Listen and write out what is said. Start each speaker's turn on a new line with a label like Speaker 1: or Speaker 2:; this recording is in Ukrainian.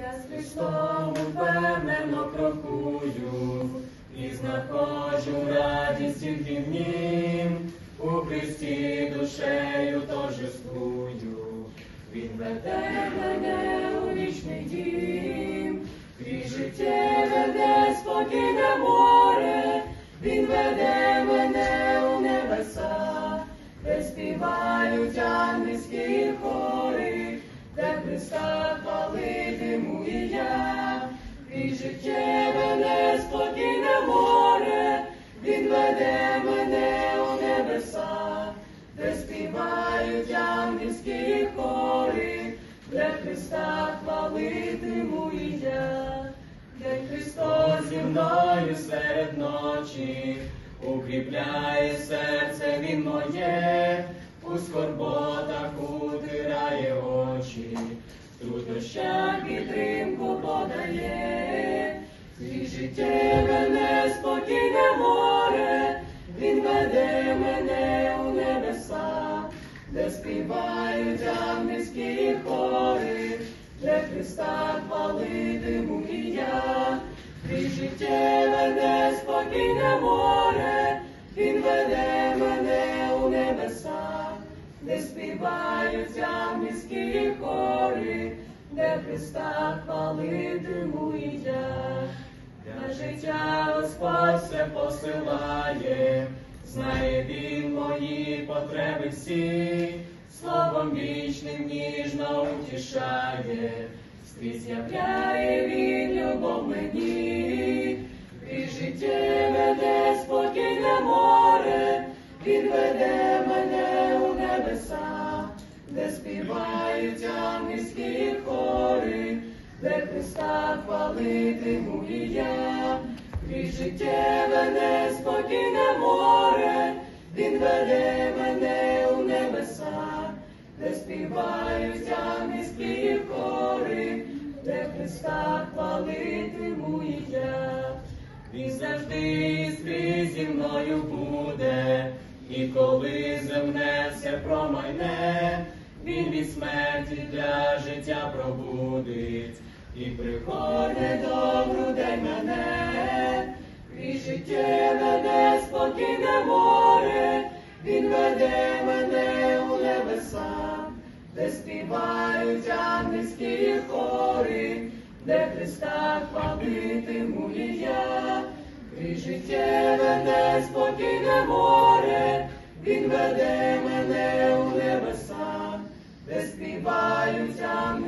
Speaker 1: Я з Христом упевнено крокую і знаходжу радість тільки в нім. У Христі душею торжествую. Він веде мене у вічний дім, крізь життя веде спокійне море, він веде Христа хвалитиму і я, крізь життя мене спокійне море, він веде мене у небеса, де співають ангельські хори, де Христа хвалитиму і я, де Христос зі мною серед ночі, укріпляє серце він моє, у скорботах утирає подає, крізь життя мене спокійне море, він веде мене у небеса, де співають ангельські хори, де Христа хвалитиму і я, крізь життя мене спокійне море, він веде мене у небеса, де співають ангельські хори, де Христа хвалитиму і я. На життя Господь все посилає, знає він мої потреби всі, словом вічним ніжно утішає, скрізь являє він любов мені, і життя веде спокійне море, він веде мене у небеса, де співають ангельські хори, де Христа хвалитиму і я, крізь мене спокійне море, він веде мене у небеса, де співають ангельські хори, де Христа хвалитиму я. Він завжди скрізь зі мною буде, і коли земне все промайне, він від смерті для життя пробудить, і приходить до грудей мене, крізь життя веде спокійне море, він веде мене у небеса, де співають ангельські хори, де Христа хвалитиму і я, крізь життя веде спокійне море, він веде де